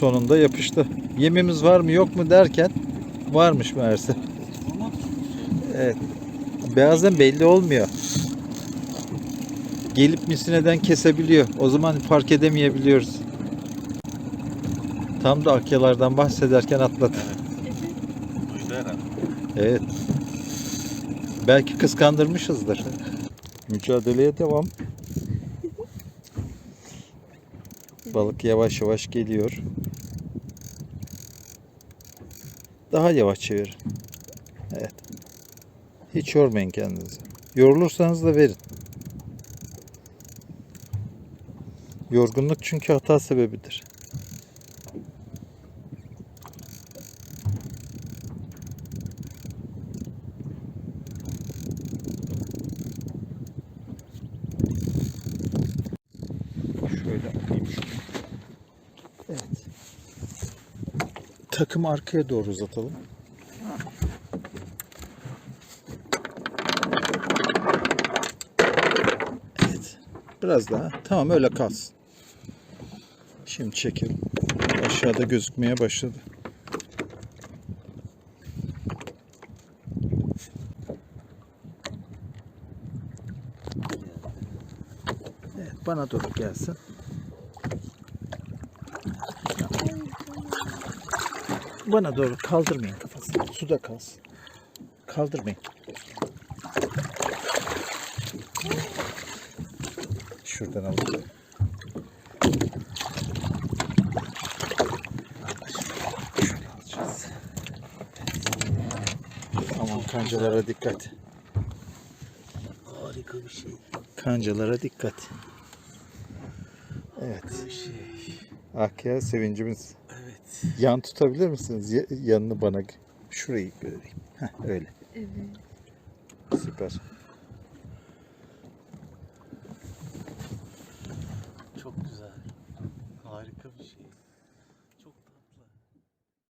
Sonunda yapıştı. Yemimiz var mı yok mu derken varmış meğerse. Evet. Beyazdan belli olmuyor. Gelip misineden kesebiliyor. O zaman fark edemeyebiliyoruz. Tam da akyalardan bahsederken atladı. Evet. Belki kıskandırmışızdır. Mücadeleye devam. Balık yavaş yavaş geliyor. Daha yavaş çevirin. Evet. Hiç yormayın kendinizi. Yorulursanız da verin. Yorgunluk çünkü hata sebebidir. Şöyle. Evet. Takımı arkaya doğru uzatalım. Evet. Biraz daha. Tamam öyle kalsın. Şimdi çekelim. Aşağıda gözükmeye başladı. Evet, bana doğru gelsin. Bana doğru kaldırmayın kafasını. Suda kalsın. Kaldırmayın. Şuradan alalım. Aman kancalara dikkat. Harika bir şey. Kancalara dikkat. Evet. Bir şey. Akya sevincimiz. Yan tutabilir misiniz? Ya- yanını bana şurayı göreyim. Heh, öyle. Evet. Süper. Çok güzel. Harika bir şey.